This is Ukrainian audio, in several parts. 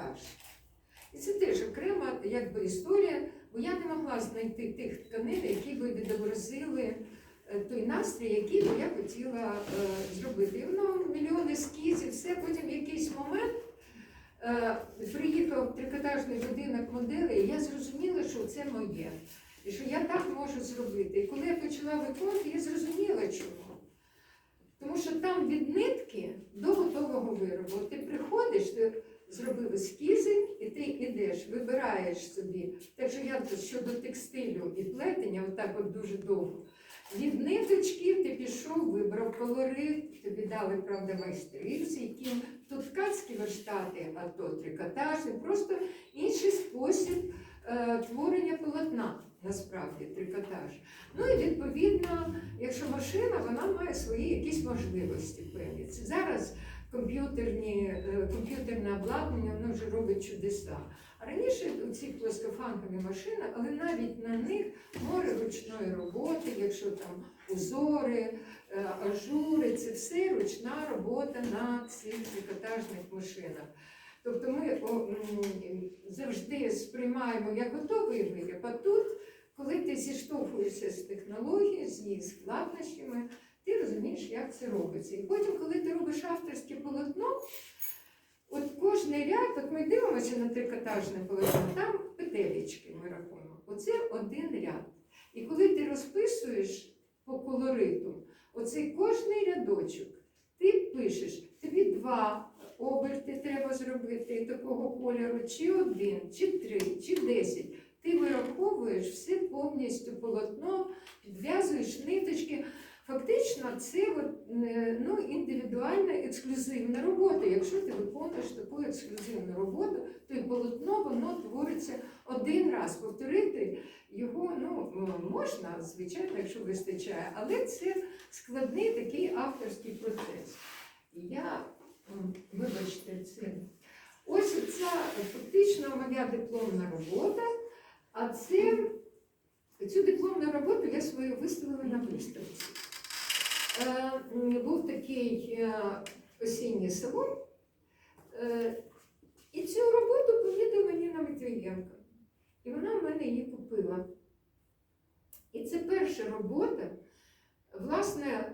трикотаж. І це теж окрема якби, історія, бо я не могла знайти тих тканин, які би відобразили е, той настрій, який би я хотіла е, зробити. І воно мільйон ескізів, все потім в якийсь момент е, приїхав трикотажний будинок моделі, і я зрозуміла, що це моє. І що я так можу зробити. І коли я почала виконувати, я зрозуміла чому. Тому що там від нитки до готового виробу. Ти приходиш, ти зробив ескізи, і ти йдеш, вибираєш собі. Так що я щодо текстилю і плетення, отак от дуже довго. Від ниточки ти пішов, вибрав колорит, тобі дали, правда, майстриці, яким тут ткацькі верштати, а то трикотажні, просто інший спосіб е, творення полотна, насправді, трикотаж. Ну і відповідно, якщо машина, вона має свої якісь можливості певні. Зараз комп'ютерні, е, комп'ютерне обладнання, воно вже робить чудеса. А раніше ці плоскофангові машини, але навіть на них море ручної роботи, якщо там узори, е, ажури, це все ручна робота на цих трикотажних машинах. Тобто ми завжди сприймаємо як готовий виріб, а тут, коли ти зіштовхуєшся з технологією, з її складнощами, ти розумієш, як це робиться. І потім, коли ти робиш авторське полотно, от кожний ряд, от ми дивимося на трикотажне полотно, там петелечки ми рахуємо. Оце один ряд. І коли ти розписуєш по колориту, оцей кожний рядочок, ти пишеш, тобі два оберти треба зробити такого кольору, чи один, чи три, чи десять. Ти вираховуєш все повністю полотно, підв'язуєш ниточки. Фактично, це е, ну, індивідуальна ексклюзивна робота. Якщо ти виконуєш таку ексклюзивну роботу, то і полотно воно твориться один раз. Повторити його ну, можна, звичайно, якщо вистачає, але це складний такий авторський процес. І я, вибачте, це. Ось ця фактично моя дипломна робота, а це цю дипломну роботу я свою виставила на виставці. Е, був такий е, осінній салон, е, і цю роботу помітила Ніна Матвієнко. І вона в мене її купила. І це перша робота. Власне,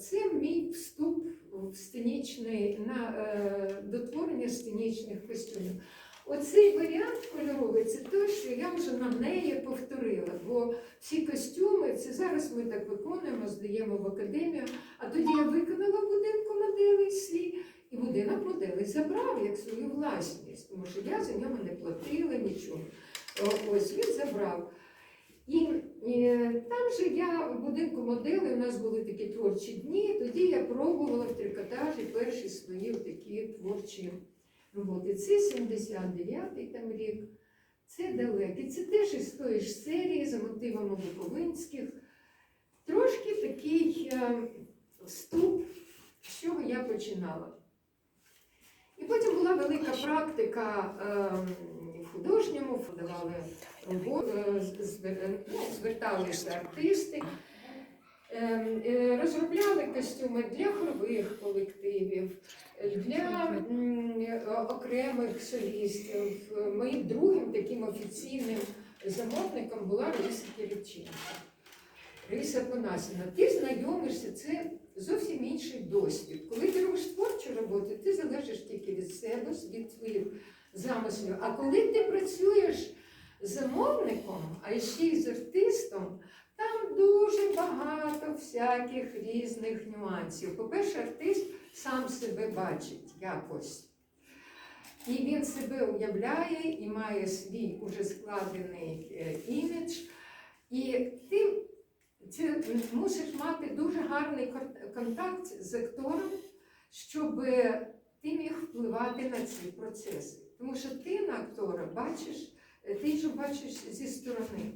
це мій вступ в сценічний, на дотворення сценічних костюмів. Оцей варіант кольоровий це те, що я вже на неї повторила. Бо ці костюми, це зараз ми так виконуємо, здаємо в академію. А тоді я виконала будинку моделей свій, і будинок моделей забрав як свою власність, тому що я за нього не платила нічого. Ось він забрав. І, е, там же я в будинку моделей, у нас були такі творчі дні, тоді я пробувала в трикотажі перші свої такі творчі роботи. Це 79-й там рік, це далеке. Це теж із тої ж серії за мотивами Буковинських. Трошки такий е, вступ, з чого я починала. І потім була велика практика е, в художньому, подавали роботу, е, ну, зверталися артисти. Ем, е, Розробляли костюми для хорових колективів, для е, окремих солістів. Е, Моїм другим таким офіційним замовником була Раїса Кириченко. Раїса Панасіна. Ти знайомишся, це зовсім інший досвід. Коли ти робиш творчу роботу, ти залежиш тільки від себе, від своїх замислів. А коли ти працюєш замовником, а ще й з артистом, там дуже багато всяких різних нюансів. По-перше, артист сам себе бачить якось. І він себе уявляє і має свій уже складений е, імідж. І ти це, мусиш мати дуже гарний контакт з актором, щоб ти міг впливати на ці процеси. Тому що ти на актора бачиш, е, ти його бачиш зі сторони.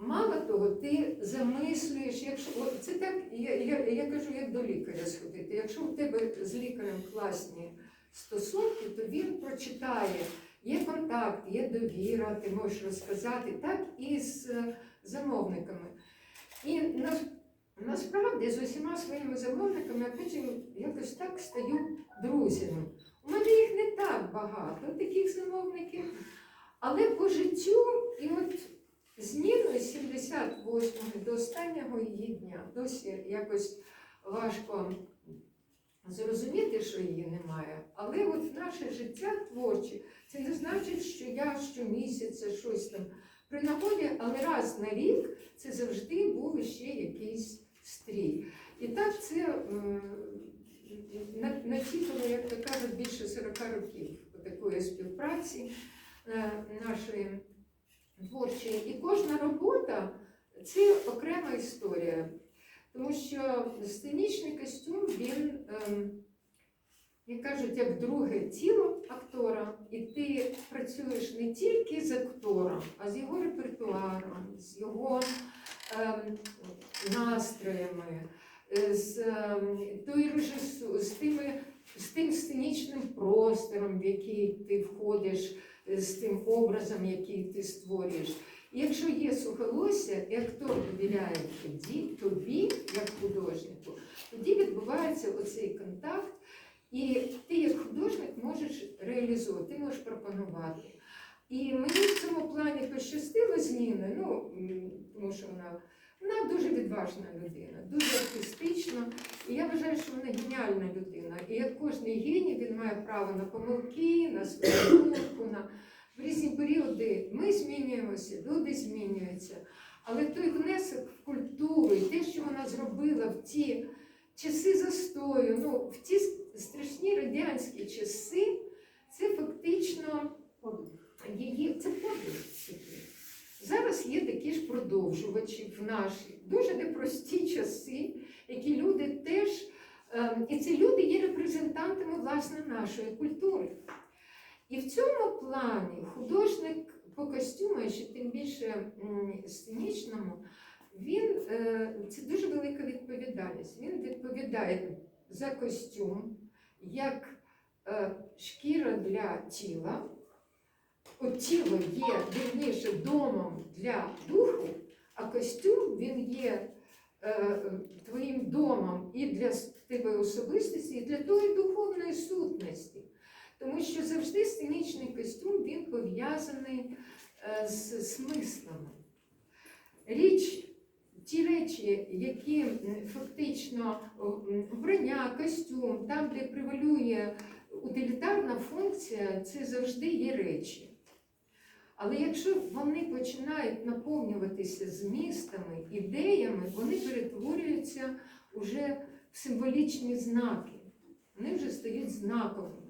Мало того, ти замислюєш, якщо це так, я, я, я кажу, як до лікаря сходити. Якщо у тебе з лікарем класні стосунки, то він прочитає, є контакт, є довіра, ти можеш розказати, так і з е, замовниками. І на, насправді з усіма своїми замовниками я потім якось так стаю друзями. У мене їх не так багато таких замовників. Але по життю, і от з Ніною з 78 до останнього її дня досі якось важко зрозуміти, що її немає. Але от наше життя творче, це не значить, що я щомісяця щось там при нагоді, але раз на рік це завжди був ще якийсь стрій. І так це начитано, як то кажуть, більше 40 років такої співпраці е, нашої творчої. І кожна робота це окрема історія. Тому що сценічний костюм, він, ем, як кажуть, як друге тіло актора, і ти працюєш не тільки з актором, а з його репертуаром, з його ем, настроями, е, з ем, тою режису, з, тими, з тим сценічним простором, в який ти входиш, з тим образом, який ти створюєш. Якщо є сухолосся, і актор довіряє тоді, тобі, як художнику, тоді відбувається оцей контакт, і ти як художник можеш реалізувати, ти можеш пропонувати. І мені в цьому плані пощастило з Ніною, ну, тому що вона, вона дуже відважна людина, дуже артистична. І я вважаю, що вона геніальна людина. І як кожний геній, він має право на помилки, на свою думку, на в різні періоди ми змінюємося, люди змінюються. Але той внесок в культуру і те, що вона зробила в ті часи застою, ну, в ті страшні радянські часи, це фактично її це подвиг. Зараз є такі ж продовжувачі в наші дуже непрості часи, які люди теж, ем, і ці люди є репрезентантами власне нашої культури. І в цьому плані художник по костюму, ще тим більше сценічному, він е, це дуже велика відповідальність. Він відповідає за костюм як е, шкіра для тіла. От тіло є вірніше домом для духу, а костюм він є твоїм домом і для тебе особистості, і для тої духовної сутності. Тому що завжди сценічний костюм він пов'язаний е, з смислами. Річ, ті речі, які фактично вбрання, костюм, там, де превалює утилітарна функція, це завжди є речі. Але якщо вони починають наповнюватися змістами, ідеями, вони перетворюються вже в символічні знаки. Вони вже стають знаковими.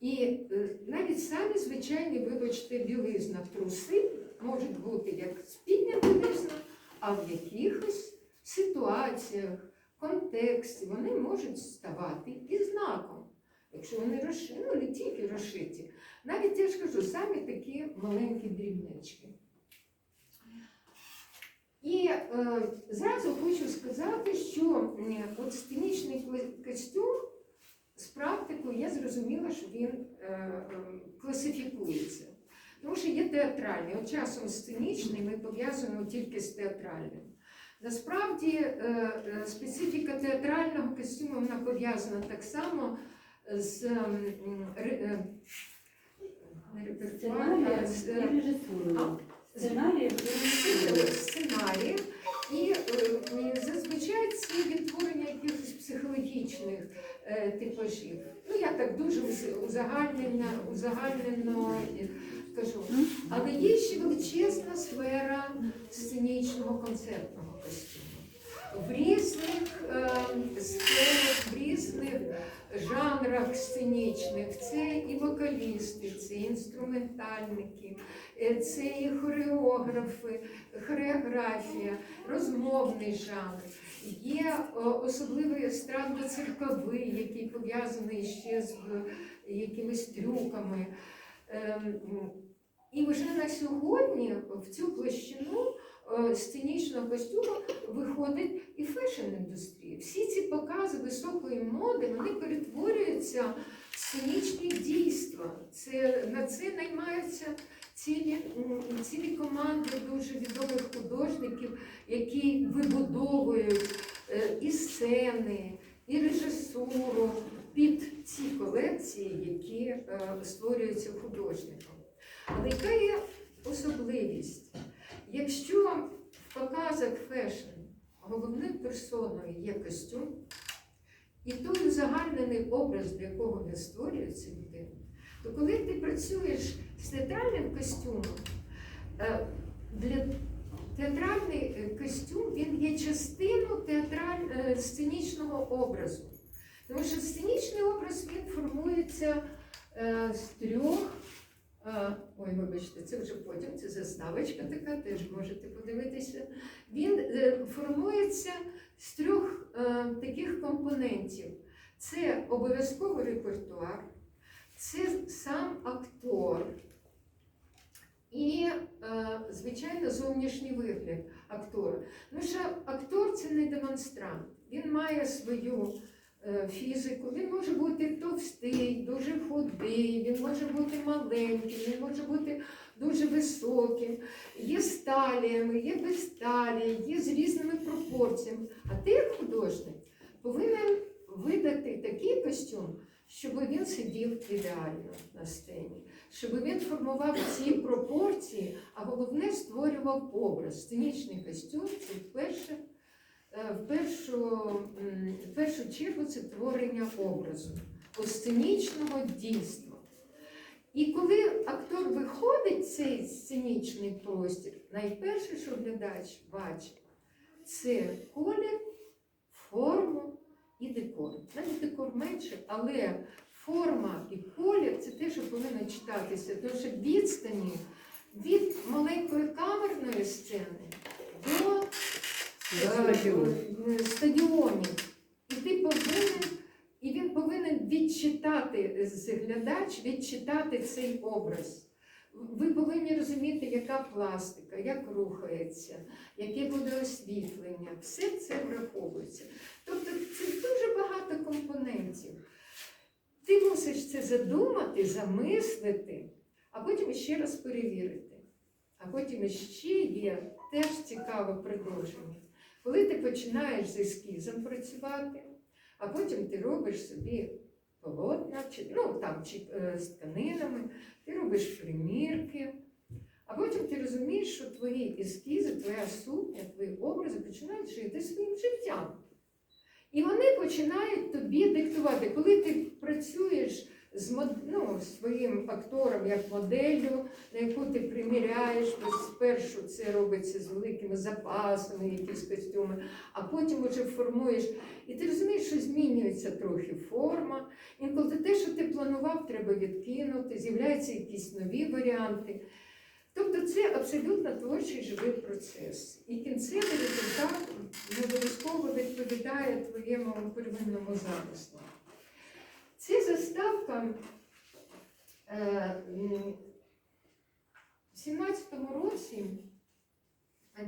І е, навіть самі звичайні, вибачте, білизна труси можуть бути як спідня білизна, а в якихось ситуаціях, контексті вони можуть ставати і знаком. Якщо вони розшиті, ну не тільки розшиті, навіть я ж кажу, самі такі маленькі дрібнички. І е, зразу хочу сказати, що е, от сценічний костюм з практикою я зрозуміла, що він е, е, класифікується. Тому що є театральний, от часом сценічний ми пов'язуємо тільки з театральним. Насправді е, е, специфіка театрального костюму вона пов'язана так само з е, не репертуаром, з е, і сценарієм. І е, і зазвичай це відтворення якихось психологічних е, типажів. Ну, я так дуже узагальнено, узагальнено кажу. Але є ще величезна сфера сценічного концертного костюму. В різних е, сферах, в різних жанрах сценічних це і вокалісти, це і інструментальники, е, це і хореографи, хореографія, розмовний жанр. Є особливий естрадно-цирковий, який пов'язаний ще з е, якимись трюками. Ем, І вже на сьогодні в цю площину сценічного костюму виходить і фешн-індустрія. Всі ці покази високої моди вони перетворюються в сценічні дійства. Це, на це наймаються цілі, цілі команди дуже відомих художників, які вибудовують е, і сцени, і режисуру під ці колекції, які е, е, створюються художником. Але яка є особливість? Якщо в показах фешн головною персоною є костюм, і той узагальнений образ, для якого він створюється людина, то коли ти працюєш з театральним костюмом, е, для театральний е, костюм він є частиною театраль... е, сценічного образу. Тому що сценічний образ він формується з трьох. Е, ой, вибачте, це вже потім, це заставочка така, теж можете подивитися. Він е, формується з трьох е, таких компонентів: це обов'язково репертуар, це сам актор. І, е, звичайно, зовнішній вигляд актора. Ну що актор це не демонстрант. Він має свою фізику. Він може бути товстий, дуже худий, він може бути маленький, він може бути дуже високим. Є з є без талії, є з різними пропорціями. А ти, як художник, повинен видати такий костюм, щоб він сидів ідеально на сцені, щоб він формував ці пропорції, а головне створював образ. Сценічний костюм це вперше. Е, В першу, в першу чергу це творення образу, сценічного дійства. І коли актор виходить в цей сценічний простір, найперше, що глядач бачить, це колір, форму і декор. Навіть декор менше, але форма і колір це те, що повинно читатися. Тому що відстані від маленької камерної сцени е, стадіонів. І ти повинен, і він повинен відчитати глядач, відчитати цей образ. Ви повинні розуміти, яка пластика, як рухається, яке буде освітлення. Все це враховується. Тобто це дуже багато компонентів. Ти мусиш це задумати, замислити, а потім ще раз перевірити. А потім ще є теж цікаве продовження. Коли ти починаєш з ескізом працювати, а потім ти робиш собі полотна, чи, ну, там, чи, е, з тканинами, ти робиш примірки, а потім ти розумієш, що твої ескізи, твоя сукня, твої образи починають жити своїм життям. І вони починають тобі диктувати. Коли ти працюєш з ну, своїм актором як моделлю, на яку ти приміряєш, спершу це робиться з великими запасами, якісь костюми, а потім вже формуєш. І ти розумієш, що змінюється трохи форма. Інколи те, що ти планував, треба відкинути, з'являються якісь нові варіанти. Тобто це абсолютно творчий живий процес. І кінцевий результат не обов'язково відповідає твоєму первинному замислу. Ця заставка е, в 17-му році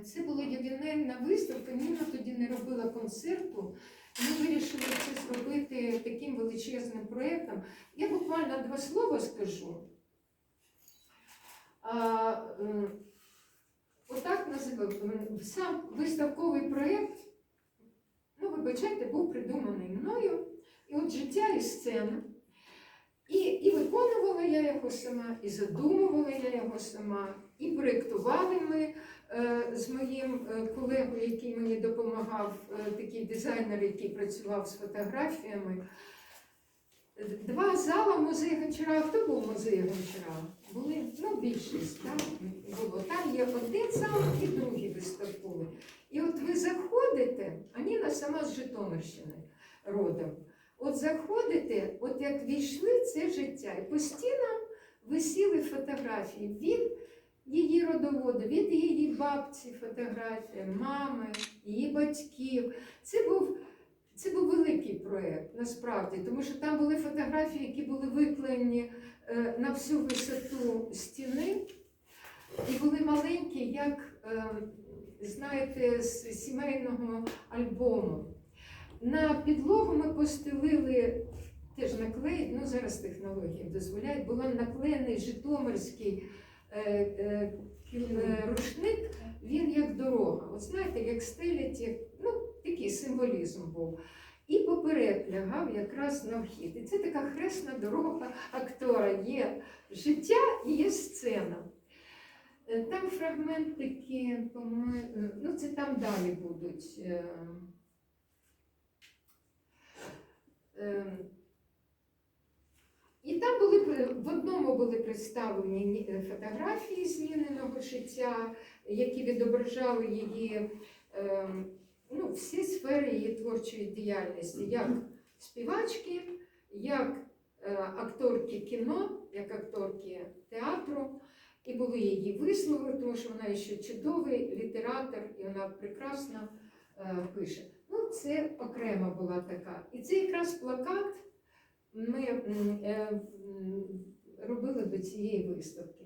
це була ювілейна виставка, Ніна тоді не робила концерту. Ми вирішили це зробити таким величезним проєктом. Я буквально два слова скажу. Отак називав сам виставковий проєкт, ну, вибачайте, був придуманий мною. І от життя і сцена. І, і виконувала я його сама, і задумувала я його сама, і проєктували ми е, з моїм е, колегою, який мені допомагав, е, такий дизайнер, який працював з фотографіями. Два зала музею Гончара. Хто був в музеї Гончара? Були ну, більшість, так? Було. Там є один зал і другий виставковий. І от ви заходите, а Ніна сама з Житомирщини родом. От заходите, от як війшли це життя, і по стінам висіли фотографії від її родоводу, від її бабці фотографія, мами, її батьків. Це був, це був великий проєкт, насправді, тому що там були фотографії, які були виклеєні е, на всю висоту стіни, і були маленькі, як, е, знаєте, з сімейного альбому. На підлогу ми постелили теж наклей, ну зараз технології дозволяють, було наклеєний житомирський е, е, е, рушник, він як дорога. От знаєте, як стелять, як, ну, такий символізм був. І поперед лягав якраз на вхід. І це така хресна дорога актора. Є життя і є сцена. Е, Там фрагментики, по-моєму, ну це там далі будуть. е, е, І там були в одному були представлені е, фотографії зміненого життя, які відображали її е, ну, всі сфери її творчої діяльності, як співачки, як е, акторки кіно, як акторки театру. І були її вислови, тому що вона ще чудовий літератор, і вона прекрасно е, пише. Ну, це окрема була така. І це якраз плакат ми е, робили до цієї виставки.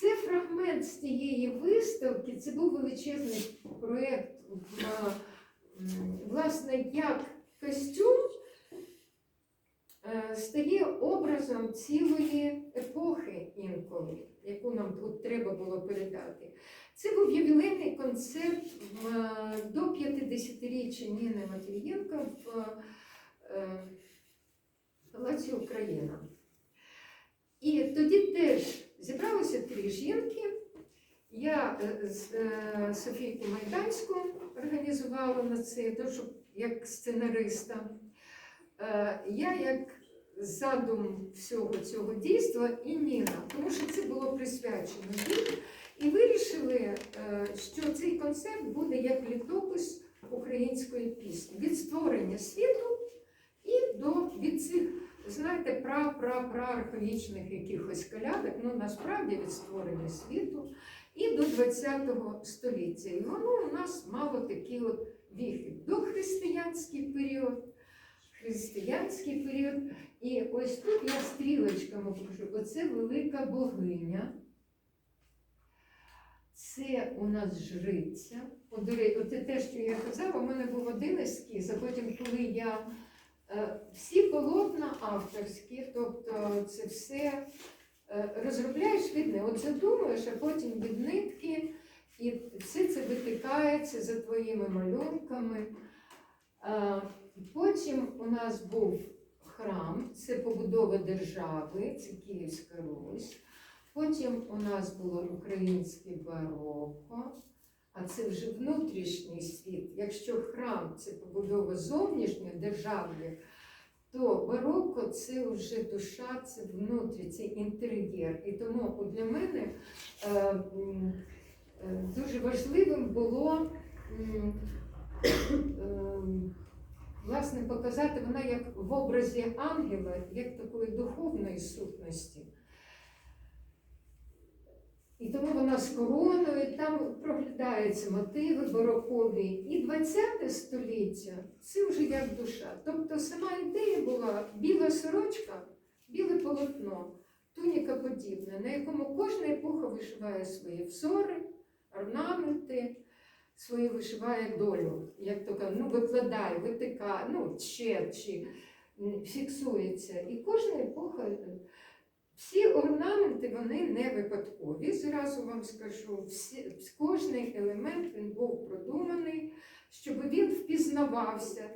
Це фрагмент з тієї виставки, це був величезний проєкт, власне, як костюм стає образом цілої епохи інколи, яку нам тут треба було передати. Це був ювілейний концерт е, до 50-річчя Ніни Матвієнко в е, Палаці Україна. І тоді теж зібралися три жінки. Я е, з е, Софійку Майданську організувала на це, то, що як сценариста. Е, Я як задум всього цього дійства і Ніна, тому що це було присвячено їй. І вирішили, е, що цей концерт буде як літопис української пісні від створення світу і до від цих, знаєте, пра-пра-пра-архаїчних якихось колядок, ну насправді від створення світу і до ХХ століття. І воно у нас мало такі от віхи. Дохристиянський період, християнський період. І ось тут я стрілочками пишу, оце велика богиня. Це у нас жриця. Оце те, що я казала, у мене був один ескіз, а потім, коли я е, всі полотна авторські, тобто це все е, розробляєш від них. От задумуєш, а потім від нитки, і все це витикається за твоїми малюнками. Потім у нас був храм, це побудова держави, це Київська Русь. Потім у нас було українське бароко, а це вже внутрішній світ. Якщо храм це побудова зовнішньої держави, то бароко це вже душа, це внутрі, це інтер'єр. І тому для мене е, е, дуже важливим було е, власне показати вона як в образі ангела, як такої духовної сутності. І тому вона з короною, там проглядаються мотиви барокові. І 20 століття це вже як душа. Тобто сама ідея була біла сорочка, біле полотно, туніка подібна, на якому кожна епоха вишиває свої взори, орнаменти, свою вишиває долю. Як то кажуть, ну викладає, витикає, ну че, чи фіксується. І кожна епоха. всі орнаменти вони не випадкові. Зразу вам скажу, всі, кожний елемент він був продуманий, щоб він впізнавався.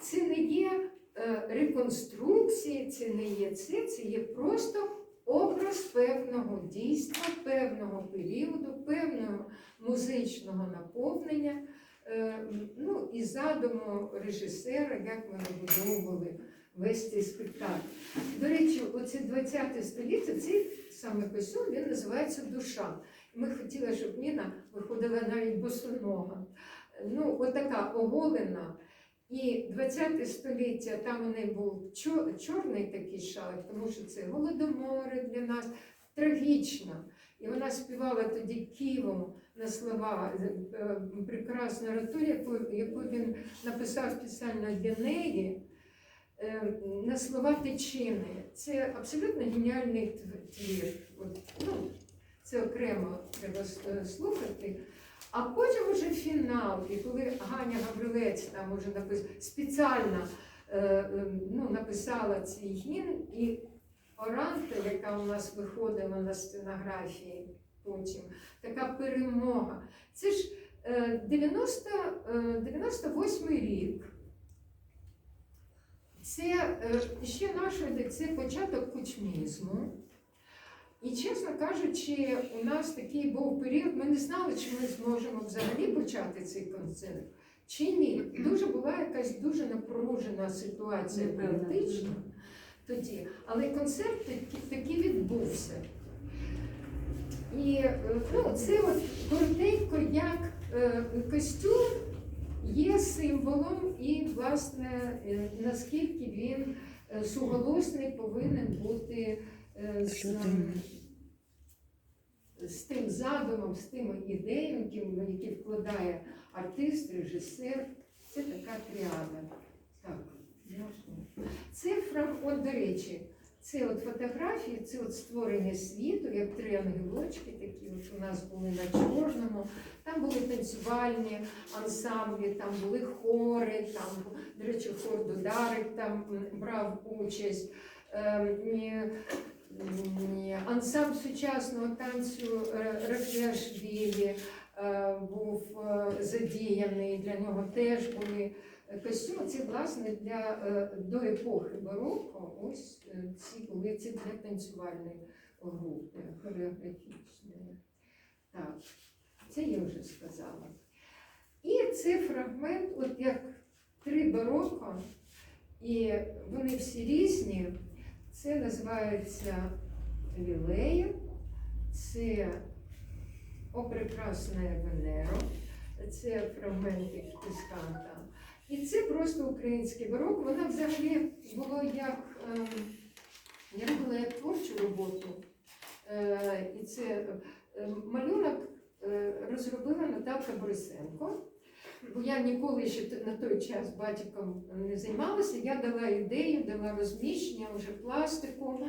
Це не є е, реконструкції, це не є це, це є просто образ певного дійства, певного періоду, певного музичного наповнення. е, ну і задуму режисера, як вони будовували весь цей спектакль. До речі, оце 20 століття, цей саме костюм, він називається душа. Ми хотіли, щоб Ніна виходила навіть босонога. Ну, отака оголена. І 20 століття там у неї був чорний такий шалик, тому що це голодомори для нас трагічно. І вона співала тоді Києвом на слова е, прекрасну ораторію, яку, яку він написав спеціально для неї е, на слова тичини. Це абсолютно геніальний тв- твір. От, ну, це окремо треба е, слухати. А потім уже фінал, і коли Ганя Гаврилець там уже напис... спеціально е, е, ну, написала цей гімн, і Оранта, яка у нас виходила на сценографії потім, така перемога. Це ж е, 90, е, 98 рік. Це е, ще наше це початок кучмізму. І чесно кажучи, у нас такий був період, ми не знали, чи ми зможемо взагалі почати цей концерт, чи ні. Дуже була якась дуже напружена ситуація політична тоді, але концерт таки, таки відбувся. І е, ну, це от коротенько, як е, костюм є символом, і, власне, е, наскільки він е, суголосний повинен бути е, з. З тим задумом, з тими ідеями, які, вкладає артист, режисер. Це така тріада. Так. Це от, до речі, це от фотографії, це от створення світу, як три ангелочки, такі от у нас були на чорному. Там були танцювальні ансамблі, там були хори, там, до речі, хор Дударик там брав участь. Ем, Ансамбль сучасного танцю Рахляшвілі е, був е, задіяний, для нього теж були костюми. Це власне для е, до епохи бароко. Ось ці були це для танцювальної групи хореографічної. Так, це я вже сказала. І це фрагмент, от як три бароко, і вони всі різні. Це називається Лілея, це О прекрасне Венеро, це фрагменти Кисканта. І це просто український барок. Вона взагалі було як ем, я робила як творчу роботу. Е, і це е, малюнок е, розробила Наталка Борисенко. Бо я ніколи ще на той час батьком не займалася. Я дала ідею, дала розміщення, вже пластику.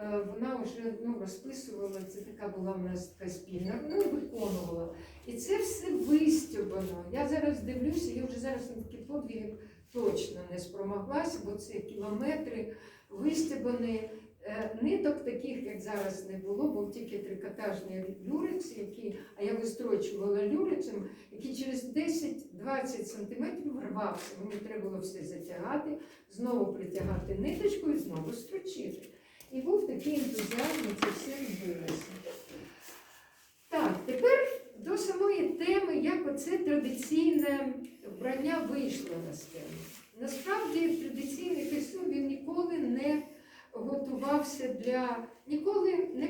Е, Вона вже ну, розписувала, це така була в нас така спільна, ну виконувала. І це все вистюбано. Я зараз дивлюся, я вже зараз на такі подвіги точно не спромоглася, бо це кілометри вистюбані. Е, Ниток таких, як зараз, не було, був тільки трикотажний люрець, який, а я вистрочувала люрецем, який через 10-20 сантиметрів рвався. Мені треба було все затягати, знову притягати ниточку і знову строчити. І був такий ентузіазм, це все робилося. Так, тепер до самої теми, як оце традиційне вбрання вийшло на сцену. Насправді традиційний костюм він ніколи не готувався для ніколи не